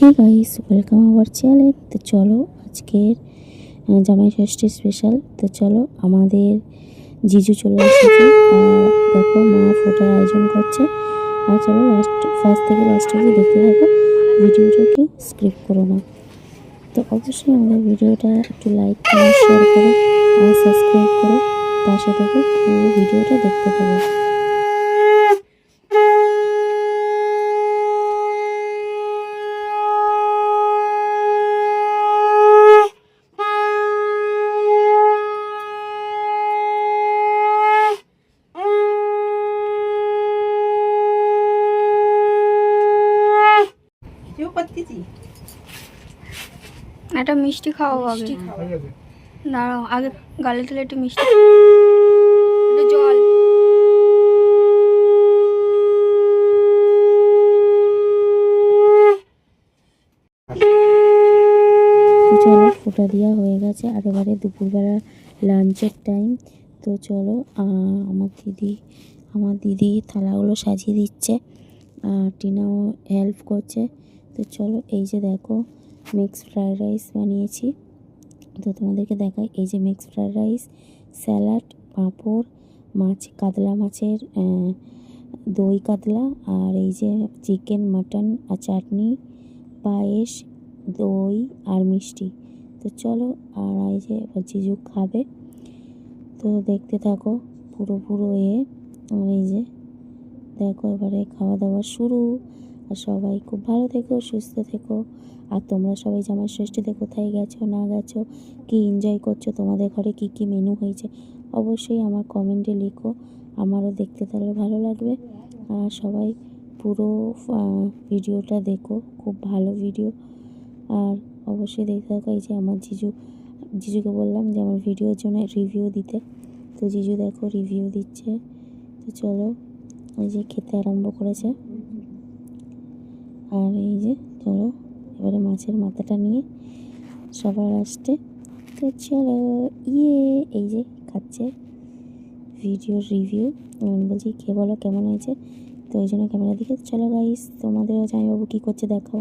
Hey guys welcome our channel তো চলো আজকের জামাই ষষ্ঠী স্পেশাল তো চলো আমাদের জিজু চলে এসেছে। আর দেখো মা ফোটার আয়োজন করছে। আর চলো লাস্ট ফার্স্ট থেকে লাস্ট অবধি দেখতে থাকো। ভিডিওটাকে স্ক্রিপ্ট করো না। তো অবশ্যই আমাদের ভিডিওটা একটু লাইক করো শেয়ার করো, আর সাবস্ক্রাইব করো। পাশে থাকো, পুরো ভিডিওটা দেখতে থাকো। একটা মিষ্টি খাওয়াবো আগে। দাঁড়াও আগে গালে তুলে একটু মিষ্টি জল। চলো ফোটা দেওয়া হয়ে গেছে। আর এবারে দুপুরবেলা লাঞ্চের টাইম। তো চলো আহ, আমার দিদি আমার দিদি থালাগুলো সাজিয়ে দিচ্ছে। আর টিনাও হেল্প করছে। তো চলো, এই যে দেখো মিক্সড ফ্রায়েড রাইস বানিয়েছি। তো তোমাদেরকে দেখাই, এই যে mixed fried rice salad papad, মাছ, কাতলা মাছের দই কাতলা, আর এই যে চিকেন মাটন আর চাটনি, পায়েস, দই, আর মিষ্টি। তো চলো, আর এই যে জিজু খাবে। তো দেখতে থাকো পুরো পুরো এ এই যে দেখো, এবারে খাওয়া দাওয়া শুরু। আর সবাই খুব ভালো থেকো, সুস্থ থেকো। আর তোমরা সবাই জামাই ষষ্ঠীতে কোথায় গেছো, না গেছো, কি এনজয় করছ, তোমাদের ঘরে কি কি মেনু হয়েছে, অবশ্যই আমার কমেন্টে লিখো। আমারও দেখতে তাহলে ভালো লাগবে। আর সবাই পুরো ভিডিওটা দেখো, খুব ভালো ভিডিও আর অবশ্যই দেখতে থাকো, এই যে আমার জিজু, জিজুকে বললাম যে আমার ভিডিওর জন্য রিভিউ দিতে। তো জিজু দেখো রিভিউ দিচ্ছে। তো চলো, এই যে খেতে আরম্ভ করেছে। আর এই যে, চলো, এবারে মাছের মাথাটা নিয়ে সবার আসতে তো চলো ইয়ে এই যে খাচ্ছে ভিডিও রিভিউ বলছি কে বলো কেমন হয়েছে? তো ওই জন্য ক্যামেরা দিকে, চলো গাইস তোমাদেরও জামাইবাবু কী করছে দেখো